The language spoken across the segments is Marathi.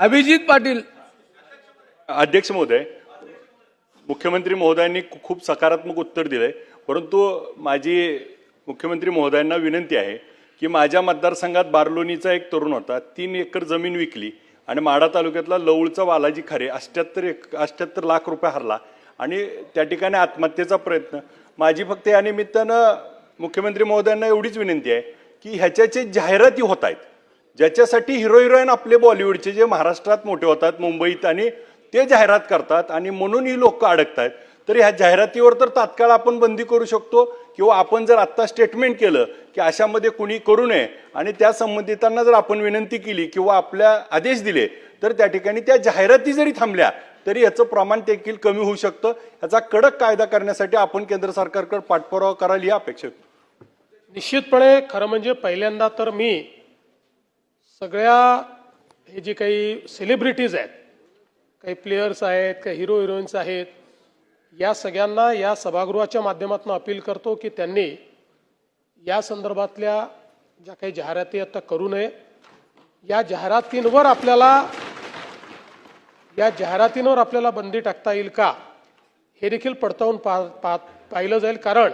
अभिजित पाटील. अध्यक्ष महोदय मुख्यमंत्री महोदयांनी खूप सकारात्मक उत्तर दिलंय. परंतु माझी मुख्यमंत्री महोदयांना विनंती आहे की माझ्या मतदारसंघात बारलोनीचा एक तरुण होता तीन एकर जमीन विकली आणि माढा तालुक्यातला लवळचा बालाजी खरे अष्ट्याहत्तर एक अष्ट्याहत्तर लाख रुपये हरला आणि त्या ठिकाणी आत्महत्येचा प्रयत्न. माझी फक्त या निमित्तानं मुख्यमंत्री महोदयांना एवढीच विनंती आहे की ह्याच्याचे जाहिराती होत आहेत. ज्याच्यासाठी हिरो हिरोईन आपले बॉलिवूडचे जे महाराष्ट्रात मोठे होतात मुंबईत आणि ते जाहिरात करतात आणि म्हणून ही लोक अडकत आहेत तर ह्या जाहिरातीवर तर तात्काळ आपण बंदी करू शकतो किंवा आपण जर आत्ता स्टेटमेंट केलं की अशामध्ये कुणी करू नये आणि त्या संबंधितांना जर आपण विनंती केली किंवा आपल्या आदेश दिले तर त्या ठिकाणी त्या जाहिराती जरी थांबल्या तरी याचं प्रमाण देखील कमी होऊ शकतं. याचा कडक कायदा करण्यासाठी आपण केंद्र सरकारकडे पाठपुरावा कराल ही अपेक्षा निश्चितपणे खरं म्हणजे पहिल्यांदा तर मी सगळ्या हे जे काही सेलिब्रिटीज आहेत काही प्लेयर्स आहेत काही हिरो हिरोईन्स आहेत या सगळ्यांना या सभागृहाच्या माध्यमातून अपील करतो की त्यांनी या संदर्भातल्या ज्या काही जाहिराती आता करू नये. या जाहिरातींवर आपल्याला या जाहिरातींवर आपल्याला बंदी टाकता येईल का? हे देखील पडताळून पा पा पाहिलं जाईल. कारण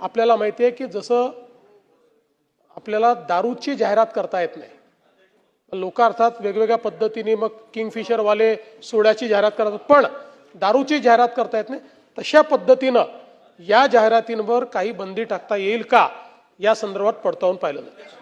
आपल्याला माहिती आहे की जसं आपल्याला दारूची जाहिरात करता येत नाही लोक अर्थात वेगवेगळ्या पद्धतीने मग किंगफिशरवाले सोड्याची जाहिरात करतात. पण दारूची जाहिरात करता येत नाही. तशा पद्धतीनं या जाहिरातींवर काही बंदी टाकता येईल का? या संदर्भात पडताळून पाहिलं जाईल.